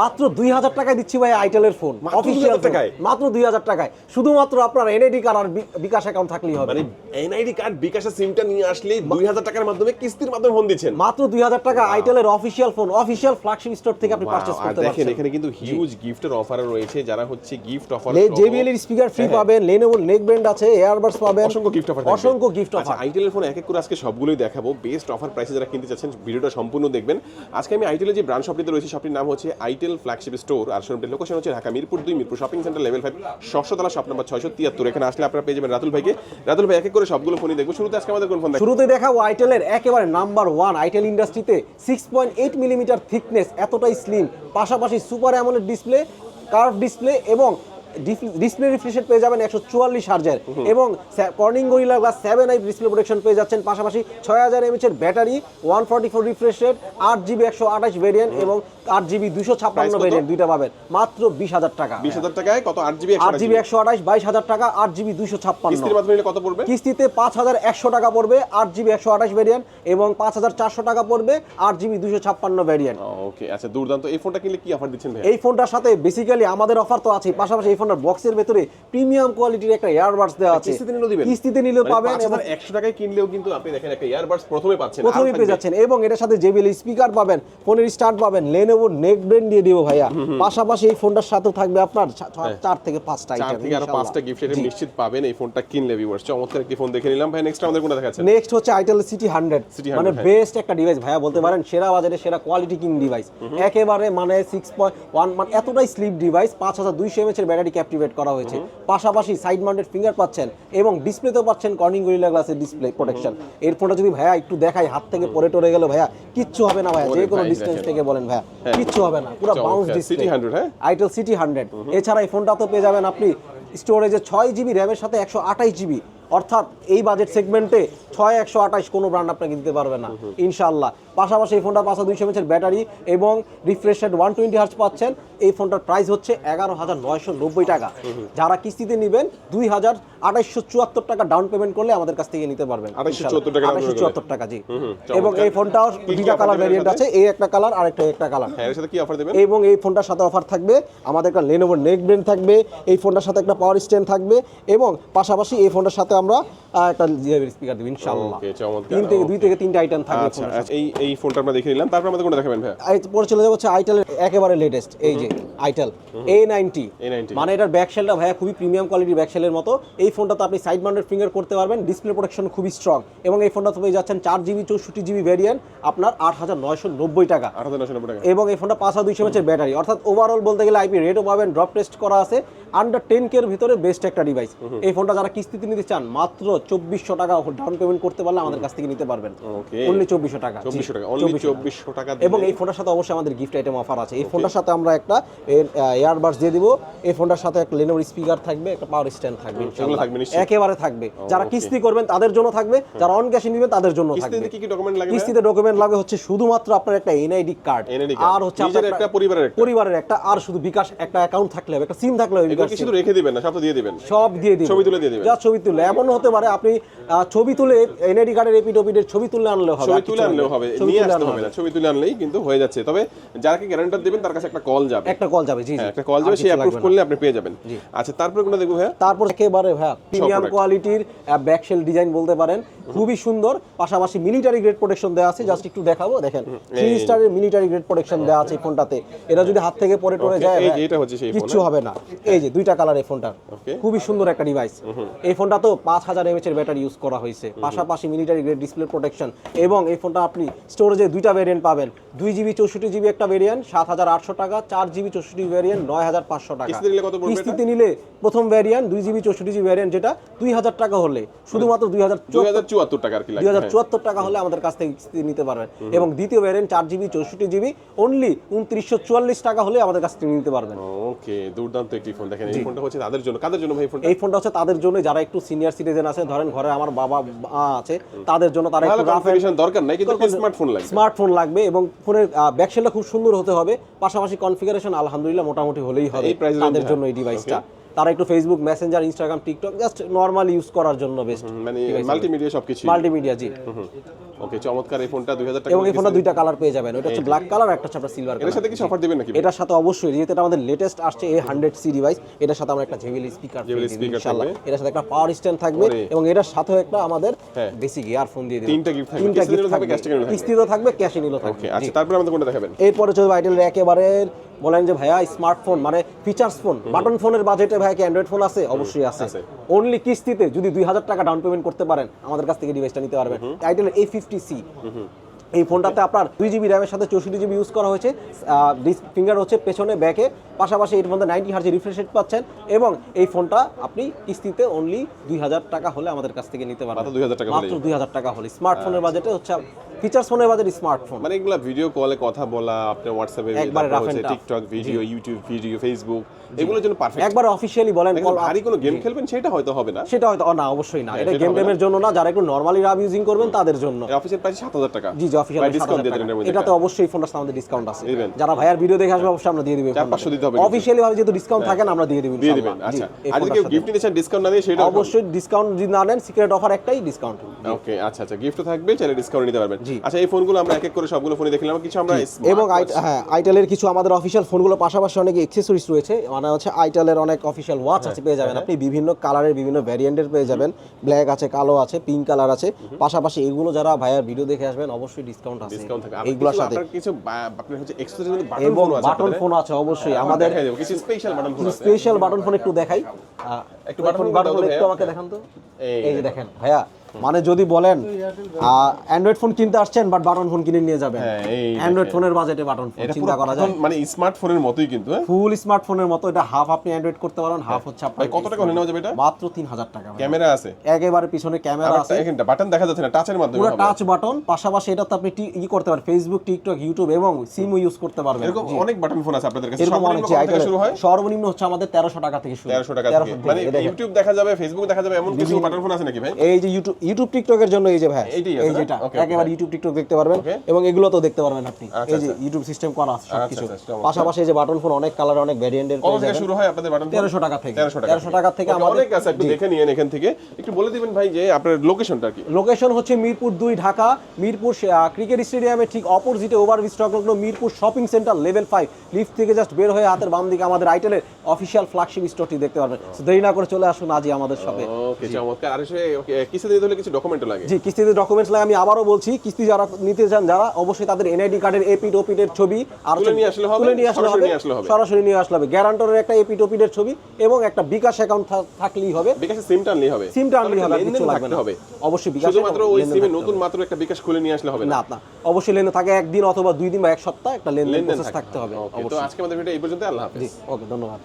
মাত্র দুই হাজার টাকায় দিচ্ছি ভাই আইটেলের ফোন অফিসিয়াল টাকায়? মাত্র দুই হাজার টাকায়। শুধুমাত্র আপনার এনআইডি কার্ড আর বিকাশ অ্যাকাউন্ট থাকলেই হবে। মানে এনআইডি কার্ড বিকাশের সিমটা নিয়ে আসলেই দুই হাজার টাকার মাধ্যমে কিস্তির মাধ্যমে ফোন দিচ্ছেন। মাত্র দুই হাজার টাকা আইটেলের official phone official flagship store থেকে আপনি পারচেজ করতে দেখেন এখানে কিন্তু হিউজ গিফটের অফার রয়েছে। যারা হচ্ছে গিফট অফার জেবিএল এর স্পিকার ফ্রি পাবেন লেনোভো নেক ব্যান্ড আছে এয়ারবাডস পাবেন। অসংখ্য গিফট অফার অসংখ্য গিফট অফার আইটেলের ফোন এক এক করে আজকে সবগুলোই দেখাবো। বেস্ট অফার প্রাইসে যারা কিনতে চাচ্ছেন ভিডিওটা সম্পূর্ণ দেখবেন। আজকে আমি আইটেলের যে ব্রাঞ্চ শপটিতে রয়েছে শপটির নাম হচ্ছে আইটেল ফ্ল্যাগশিপ স্টোর আর শোরুমটির লোকেশন হচ্ছে ঢাকা মিরপুর দুই Mirpur shopping centre level five ষষ্ঠ তলা শপ নাম্বার ছয়শো তিয়াত্তর এখানে আসলে আপনারা পেয়ে যাবেন রাতুল ভাইকে। রাতুল ভাই এক এক করে সবগুলো ফোনই দেখব। শুরুতে আজকে আমাদের কোন ফোন শুরুতে দেখাবো আইটেলের একেবারে নাম্বার ওয়ান আইটেল ইন্ডাস্ট্রিতে six point eight millimetre thickness এতটাই স্লিম পাশাপাশি super AMOLED display curve display এবং ডিসপ্লে রিফ্রেশন পেয়ে যাবেন একশো চুয়াল্লিশ হার্জের। এবং Corning Gorilla glass seven i display protection পেয়ে যাচ্ছেন পাশাপাশি ছয় হাজার এমএচ এর battery one forty four refresh rate আট জিবি একশো আঠাশ ভেরিয়েন্ট এবং আট জিবি দুশো ছাপ্পান্ন ভেরিয়েন্ট দুইটা পাবেন। মাত্র বিশ হাজার টাকা। বিশ হাজার টাকায় কত? আট জিবি আট জিবি? একশো আঠাশ বাইশ হাজার টাকা আট জিবি দুশো ছাপ্পান্ন। কত পড়বে? কিস্তিতে পাঁচ হাজার একশো টাকা পড়বে আট জিবি একশো আঠাশ ভ্যারিয়েন্ট এবং পাঁচ হাজার চারশো টাকা পড়বে আট জিবি দুশো ছাপ্পান্ন ভ্যারিয়েন্ট ওকে আচ্ছা দুর্দান্ত। এই ফোনটা কিনলে কি অফার দিচ্ছেন ভাই এই ফোনটার সাথে বেসিক্যালি আমাদের অফার তো আছে পাশাপাশি এই ফোনটার বক্সের ভেতরে প্রিমিয়াম কোয়ালিটির একটা ইয়ারবাডস দেওয়া আছে। কিস্তিতে নিলেও দিবেন? কিস্তিতে নিলেও পাবেন এবং একশো টাকায় কিনলেও কিন্তু আপনি দেখেন একটা ইয়ারবাডস প্রথমে পাচ্ছেন। প্রথমেই পেয়ে যাচ্ছেন এবং এটার সাথে জেবিএল স্পিকার পাবেন ফোনের স্টার্ট পাবেন লেনোভো নেক ব্রেন দিয়ে দিব ভাইয়া। পাশাপাশি এই ফোনটার সাথে থাকবে আপনার ছা- চার থেকে পাঁচটা চার আইটেম থেকে আরও পাঁচটা গিফট আইটেম নিশ্চিত পাবেন এই ফোনটা কিনলে ভিউয়ার্স চমৎকার একটি ফোন দেখে নিলাম। ভাই নেক্সট আমাদের কোনটা দেখাচ্ছেন? নেক্সট হচ্ছে আইটেল সিটি হান্ড্রেড City মানে 100, হ্যাঁ। বেস্ট একটা ডিভাইস ভাইয়া বলতে পারেন সেরা বাজারে সেরা কোয়ালিটি কিং ডিভাইস একেবারে মানে সিক্স পয়েন্ট ওয়ান মানে এতটাই স্লিপ ডিভাইস পাঁচ হাজার দুইশো এমএচ এর ব্যাটারি ক্যাপটিভেট করা হয়েছে। পাশাপাশি সাইড মাউন্টেড ফিঙ্গার পাচ্ছেন এবং ডিসপ্লে ডিসপ্লেতেও পাচ্ছেন কর্নিং গরিলা গ্লাসের ডিসপ্লে প্রোটেকশন এর ফোনটা যদি ভাইয়া একটু দেখাই হাত থেকে পরে টরে গেল ভাইয়া কিচ্ছু হবে না ভাইয়া যে কোনো ডিস্টেন্স থেকে বলেন ভাইয়া। হ্যাঁ। কিচ্ছু হবে না পুরো বাউন্স ডিসপ্লে সিটি 100, হ্যাঁ? আইটেল সিটি হান্ড্রেড এছাড়া এই ফোনটা তো পেয়ে যাবেন আপনি স্টোরেজে ছয় জিবি র্যামের সাথে একশো আঠাশ জিবি অর্থাৎ এই বাজেট সেগমেন্টে ছয় একশো আঠাশ কোনো ব্র্যান্ড আপনাকে দিতে পারবে না ইনশাআল্লাহ। পাশাপাশি এই ফোনটা পাঁচশো দুইশো এমএচের ব্যাটারি এবং refresh rate one twenty hertz পাচ্ছেন। এই ফোনটার প্রাইস হচ্ছে এগারো হাজার নয়শো নব্বই টাকা। যারা কিস্তিতে নেবেন দুই হাজার আঠাইশশো চুয়াত্তর টাকা ডাউন পেমেন্ট করলে আমাদের কাছ থেকে নিতে পারবেন 2874 আঠাইশশো চুয়াত্তর টাকা জি। এবং এই। ফোনটাও দুইটা কালার ভ্যারিয়েন্ট আছে এই একটা কালার আর একটা একটা কালার হ্যাঁ এর সাথে কি অফার দেবেন? এবং এই ফোনটার সাথে অফার থাকবে আমাদের একটা লেনোভো নেক ব্রেন থাকবে এই ফোনটার সাথে একটা পাওয়ার স্ট্যান্ড থাকবে এবং পাশাপাশি এই ফোনটার সাথে আমরা আহ, একটা স্পিকার দেবো ইনশাআল্লাহ। তিন থেকে দুই থেকে তিনটা আইটেম থাকবে আচ্ছা আচ্ছা, এই এই ফোনটা আমরা দেখে নিলাম। তারপর আমাদের কোনটা দেখাবেন ভাই এই পরে চলে যাব হচ্ছে আইটেল একেবারে লেটেস্ট এই যে আইটেল এ নাইনটি A90 মানে এটার ব্যাক শেলটা ভাইয়া খুবই প্রিমিয়াম কোয়ালিটির ব্যাক শেলের মতো। এই ফোনটাতে আপনি সাইড মাউন্টেড ফিঙ্গার করতে পারবেন ডিসপ্লে প্রোটেকশন খুবই স্ট্রং এবং এই ফোনটা পেয়ে যাচ্ছেন চার জিবি চৌষট্টি জিবি ভ্যারিয়েন্ট আপনার আট হাজার নয়শো নব্বই টাকা। আট হাজার নশো নব্বই টাকা। এবং এই ফোনটা পাঁচ হাজার দুইশো ব্যাটারি অর্থাৎ ওভারঅল বলতে গেলে আইপি রেটও পাবেন ড্রপ টেস্ট করা আছে। আন্ডার টেন কের ভিতরে বেস্ট একটা ডিভাইস এই ফোনটা যারা কিস্তিতে নিতে চান মাত্র চব্বিশশো টাকা ডাউন পেমেন্ট করতে পারলে আমাদের কাছ থেকে নিতে পারবেন। অনলি চব্বিশশো টাকা। চব্বিশশো টাকা। অনলি চব্বিশশো টাকা। এবং এই ফোনটার সাথে অবশ্যই আমাদের গিফট আইটেম অফার আছে। এই ফোনটার সাথে আমরা একটা এয়ারবাডস দিয়ে দিব। এই ফোনটার সাথে একটা লেনোভো স্পিকার থাকবে একটা পাওয়ার স্ট্যান্ড থাকবে। একেবারে থাকবে। যারা কিস্তি করবেন তাদের জন্য থাকবে। যারা অন ক্যাশে নেবেন তাদের জন্য থাকবে। কিস্তিতে কি কি ডকুমেন্ট লাগে কিস্তিতে ডকুমেন্ট লাগে হচ্ছে শুধুমাত্র আপনার একটা এনআইডি কার্ড আর হচ্ছে আপনার একটা, পরিবারের একটা। পরিবারের একটা। আর শুধু বিকাশ একটা অ্যাকাউন্ট থাকলে হবে একটা সিম থাকলে হবে কি শুধু রেখে দিবেন না সব তো দিয়ে দিবেন। সব দিয়ে দিবেন। ছবি তুলে দিয়ে দিবেন। যা ছবি তুলে এমন হতে পারে আপনি ছবি তুলে এনআইডি কার্ডের এপিড ছবি তুলে আনলেও হবে ছবি তুলে আনলেও হবে নিয়ে আসতে হবে না। ছবি তুলে আনলেই কিন্তু হয়ে যাচ্ছে। তবে যাকে গ্যারান্টার দেবেন তার কাছে একটা কল যাবে। একটা কল যাবে জি জি। হ্যাঁ, একটা কল যাবে সে অ্যাপ্রুভ করলে আপনি পেয়ে যাবেন। আচ্ছা তারপরে কোনটা দেখব ভাইয়া? তারপর একেবারে ভাইয়া প্রিমিয়াম কোয়ালিটির ব্যাকশেল ডিজাইন বলতে পারেন। খুবই সুন্দর। পাশাপাশি মিলিটারি গ্রেড প্রোটেকশন দেওয়া আছে। জাস্ট একটু দেখাবো দেখেন। থ্রি স্টারের মিলিটারি গ্রেড প্রোটেকশন দেওয়া আছে ফোনটাতে এটা যদি হাত থেকে পরে টরে যায় এটা হচ্ছে সেই ফোন, কিচ্ছু হবে না। এই যে দুইটা কালার এই ফোনটার. খুবই সুন্দর একটা ডিভাইস এই ফোনটা তো পাঁচ হাজার এমএচ এর ব্যাটারি ইউজ করা হয়েছে। পাশাপাশি মিলিটারি গ্রেড ডিসপ্লে প্রোটেকশন এবং এই ফোনটা আপনি স্টোরেজে দুইটা ভেরিয়েন্ট পাবেন। দুই জিবি চৌষট্টি জিবি একটা ভেরিয়েন্ট সাত হাজার আটশো টাকা চার জিবি চৌষট্টি ভেরিয়েন্ট নয় হাজার পাঁচশো টাকা। কিস্তিতে নিলে প্রথম ভ্যারিয়েন্ট দুই জিবি চৌষট্টি জিবি ভ্যারিয়েন্ট যেটা দুই হাজার টাকা হলে। শুধুমাত্র দুই হাজার দুই হাজার চুয়াত্তর টাকা আর কি দুই হাজার হ্যাঁ। চুয়াত্তর টাকা হলে আমাদের কাছ থেকে কিস্তি নিতে পারবেন। এবং দ্বিতীয় ভ্যারিয়েন্ট চার জিবি চৌষট্টি জিবি অনলি উনত্রিশশো চুয়াল্লিশ টাকা হলে আমাদের কাছ থেকে নিতে পারবেন। ওকে দুর্দান্ত একটি ফোন দেখেন এই ফোনটা হচ্ছে তাদের জন্য। কাদের জন্য ভাই ফোনটা? এই ফোনটা হচ্ছে তাদের জন্য যারা একটু সিনিয়র সিটিজেন আছে ধরেন ঘরে আমার বাবা মা আছে তাদের জন্য তারা একটু রাফ দরকার নাই কিন্তু স্মার্টফোন লাগবে। স্মার্টফোন লাগবে এবং ফোনের ব্যাকশেলটা খুব সুন্দর হতে হবে পাশাপাশি কনফিগারেশন আলহামদুলিল্লাহ মোটামুটি হলেই হবে তাদের জন্য এই ডিভাইসটা তারা একটু Facebook Messenger Instagram TikTok just normal use করার জন্য বেস্ট মানে মাল্টিমিডিয়া সবকিছু মাল্টিমিডিয়া জি। ওকে চমৎকার এই ফোনটা দুই হাজার টাকা এবং এই ফোনটা দুইটা কালার পেয়ে যাবেন। ওটা হচ্ছে ব্ল্যাক কালার একটা হচ্ছে আপনার সিলভার এর সাথে কিছু অফার দিবেন নাকি? এটার সাথে অবশ্যই যেহেতু এটা আমাদের লেটেস্ট আসছে এই হান্ড্রেড সি ডিভাইস এটার সাথে আমরা একটা জেবিএল স্পিকার ইনশাআল্লাহ। এটার সাথে একটা পাওয়ার স্ট্যান্ড থাকবে এবং এটার সাথেও একটা আমাদের হ্যাঁ। বেসিক ইয়ারফোন দিয়ে দেবো। তিনটা gift থাকবে। তিনটা কিস্তিতে গিফট থাকবে, ক্যাশে নিলেও থাকবে। ওকে আচ্ছা তারপরে আমাদের কোনটা দেখাবেন? এরপরে চলবে আইটেলের একেবারে বলেন যে ভাইয়া স্মার্টফোন মানে ফিচার্স ফোন বাটন ফোনের বাজেটে ভাইয়া কি অ্যান্ড্রয়েড ফোন আছে? অবশ্যই আছে। অনলি কিস্তিতে যদি দুই হাজার টাকা ডাউন পেমেন্ট করতে পারেন আমাদের কাছ থেকে ডিভাইসটা নিতে পারবেন। আইটেলের এই ফিফটি সি এই ফোনটাতে আপনার দুই জিবি র্যামের সাথে চৌষট্টি জিবি ইউজ করা হয়েছে। ফিঙ্গার হচ্ছে পেছনে ব্যাকে পাশাপাশি এর মধ্যে নাইনটি হার্জের রিফ্রেশ রেট পাচ্ছেন এবং এই ফোনটা আপনি কিস্তিতে অনলি দুই হাজার টাকা হলে আমাদের কাছ থেকে নিতে পারবেন। মাত্র 2000 মাত্র দুই হাজার টাকা হলে। স্মার্টফোনের বাজেটে হচ্ছে ফিচার্স ফোনের বাজেট স্মার্টফোন মানে এগুলা ভিডিও কলে কথা বলা আপনার হোয়াটসঅ্যাপে একবারে। TikTok video YouTube video Facebook এগুলোর জন্য পারফেক্ট একবার অফিসিয়ালি বলেন up- ভারী কোনো গেম খেলবেন সেটা হয়তো হবে না। সেটা হয়তো না অবশ্যই না। এটা গেম। টেমের জন্য না যারা একটু নর্মালি রাব ইউজিং করবেন তাদের জন্য। অফিসের প্রাইস সাত হাজার টাকা। জি জি অফিসিয়াল ডিসকাউন্ট দিয়ে এর মধ্যে এটাতে অবশ্যই ফোনটার সাথে আমাদের ডিসকাউন্ট আছে। যারা ভাইয়ার ভিডিও দেখে আসবে অবশ্যই আমরা দিয়ে দিব চার পাঁচশো দিতে হবে কিন্তু। অফিসিয়ালি ভাবে যেহেতু ডিসকাউন্ট থাকে না আমরা দিয়ে দিব দিয়ে দিবেন আচ্ছা। আর যদি কেউ গিফট নিতে চান ডিসকাউন্ট না দিয়ে সেটা অবশ্যই ডিসকাউন্ট যদি না নেন সিক্রেট অফার একটাই ডিসকাউন্ট ওকে আচ্ছা আচ্ছা গিফট থাকবে চাইলে ডিসকাউন্ট নিতে পারবেন। জি। আচ্ছা এই ফোনগুলো আমরা এক এক করে সবগুলো ফোনে দেখলাম। কিছু আমরা এবং হ্যাঁ আইটেলের কিছু আমাদের অফিসিয়াল ফোনগুলো পাশাপাশি অনেক এক্সেসরিজ রয়েছে। মানে হচ্ছে আইটেলের অনেক অফিসিয়াল ওয়াচ আছে পেয়ে যাবেন আপনি। বিভিন্ন কালারের বিভিন্ন ভ্যারিয়েন্টের পেয়ে যাবেন। ব্ল্যাক আছে কালো আছে পিঙ্ক কালার আছে। পাশাপাশি এগুলো যারা ভাইয়ার ভিডিও দেখে আসবেন অবশ্যই ডিসকাউন্ট আছে। এইগুলোর এইগুলোর সাথে কিছু আপনার হচ্ছে এক্সক্লুসিভ বাটন ফোন আছে বাটন ফোন আছে অবশ্যই। আমাদের কিছু স্পেশাল বাটন ফোন আছে। স্পেশাল বাটন ফোন একটু দেখাই। একটু বাটন ফোন একটু আমাকে দেখান তো। এই যে দেখেন ভাইয়া। মানে যদি বলেন অ্যান্ড্রয়েড ফোন কিনতে আসছেন বাট বাটন ফোন কিনে নিয়ে যাবেন। হ্যাঁ, অ্যান্ড্রয়েড ফোনের বাজেটে বাটন ফোন চিন্তা করা যায়। মানে স্মার্টফোনের মতোই কিন্তু হ্যাঁ? ফুল স্মার্টফোনের মতো এটা হাফ আপনি অ্যান্ড্রয়েড করতে পারেন হাফ হচ্ছে আপনার কত টাকা নেওয়া যাবে এটা? মাত্র তিন হাজার টাকা ক্যামেরা আছে। একেবারে পিছনে ক্যামেরা আছে। এখানটা বাটন দেখা যাচ্ছে না টাচের মাধ্যমে পুরো টাচ বাটন পাশাপাশি এটা তো আপনি ই করতে পারেন ফেসবুক টিকটক ইউটিউব এবং সিমও ইউজ করতে পারবেন। এরকম অনেক বাটন ফোন আছে আপনাদের কাছে। সর্বনিম্ন কত থেকে শুরু হয়? সর্বনিম্ন হচ্ছে আমাদের তেরোশো টাকা থেকে শুরু। তেরোশো টাকা 1300 থেকে। থেকে, মানে ইউটিউব দেখা যাবে ফেসবুক দেখা যাবে এমন কিছু বাটন ফোন আছে নাকি ভাই? এই যে ইউটিউব ইউটিউব টিকটকের জন্য এই যে ভাই এই? যেটা একেবারে ইউটিউব টিকটক দেখতে পারবেন এবং এগুলো তো দেখতে পারবেন আপনি। আচ্ছা, এই যে ইউটিউব সিস্টেম করা আছে সবকিছু। আচ্ছা, পাশাপাশি এই যে বাটন ফোন অনেক কালার অনেক ভ্যারিয়েন্টের কত থেকে শুরু হয় আপনাদের বাটন তেরোশো টাকা থেকে। তেরোশো টাকা থেকে। আমাদের অনেক আছে একটু দেখে নিয়েন এখান থেকে। একটু বলে দিবেন ভাই যে আপনার লোকেশনটা কি? লোকেশন হচ্ছে মিরপুর দুই ঢাকা মিরপুর ক্রিকেট স্টেডিয়ামে ঠিক অপোজিটে ওভার স্টক লগ্ন Mirpur shopping centre level five lift থেকে জাস্ট বের হয়ে হাতের বাম দিকে আমাদের আইটেলের অফিসিয়াল ফ্ল্যাগশিপ স্টোরটি দেখতে পারবেন। So, দেরি না করে চলে আসুন আজই আমাদের শপে ওকে চমৎকার। আর সে কিসে দিতে হলে কিছু ডকুমেন্টও লাগে। জি কিস্তিতে ডকুমেন্টস লাগে। আমি আবারও বলছি কিস্তি যারা নিতে চান যারা অবশ্যই তাদের এনআইডি কার্ডের ওপিটের ছবি আর তুলে নিয়ে আসলে হবে? নিয়ে আসলে হবে? সরাসরি নিয়ে আসলে হবে। গ্যারান্টরের একটা ওপিটের ছবি এবং একটা বিকাশ অ্যাকাউন্ট থাকলেই হবে। বিকাশে সিমটা আনলেই হবে। সিমটা আনলেই হবে কিছু লাগবে না। হবে। অবশ্যই বিকাশ শুধুমাত্র ওই সিমে নতুন মাত্র একটা বিকাশ খুলে নিয়ে আসলে হবে না? না অবশ্যই লেনদেন থাকে একদিন অথবা দুই দিন বা এক সপ্তাহ একটা লেনদেন লেনদেন প্রসেস থাকতে হবে। তো আজকে আমাদের ভিডিও এই পর্যন্ত আল্লাহ হাফেজ। ওকে ধন্যবাদ।